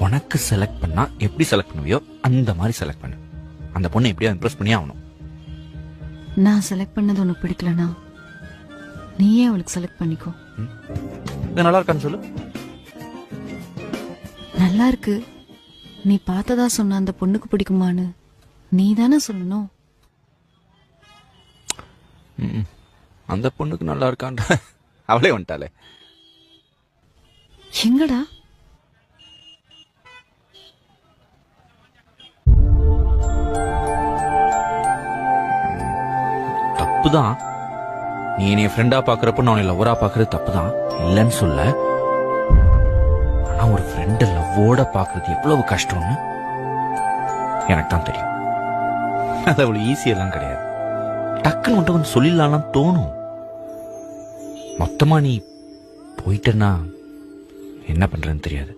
உனக்கு செலக்ட் பண்ணா எப்படி செலக்ட் பண்ணுவியோ அந்த மாதிரி செலக்ட் பண்ணு. அந்த பொண்ணை எப்படியா இம்ப்ரெஸ் பண்ணி ஆகணும். நான் செலக்ட் பண்ணது உனக்கு பிடிக்கலனா? நீயே அவளுக்கு செலக்ட் பண்ணிக்கோ. இது நல்லா இருக்கான்னு சொல்லு. நல்லா இருக்கு. நீ பார்த்ததா சொன்ன அந்த பொண்ணுக்கு பிடிக்குமான்னு நீ தானே சொல்லணும். அந்த பொண்ணுக்கு நல்லா இருக்கான்ற. அவளே வந்துட்டாளே. எங்கடா? தப்பு தான் நீ என்னைய ஃப்ரெண்டா பாக்குறப்ப நான் உன்னை லவ்வரா பாக்குறது தப்பு தான் இல்லைன்னு சொல்ல. ஆனா ஒரு ஃப்ரெண்ட லவ்வோட பாக்குறது எவ்வளவு கஷ்டம்னு எனக்கு தான் தெரியும். அது அவ்வளவு ஈஸி எல்லாம் கிடையாது. டக்குன்னு உன்ட்ட கொஞ்சம் சொல்லிடலாம் தோணும். மொத்தமா நீ போயிட்டேன்னா என்ன பண்றேன்னு தெரியாது.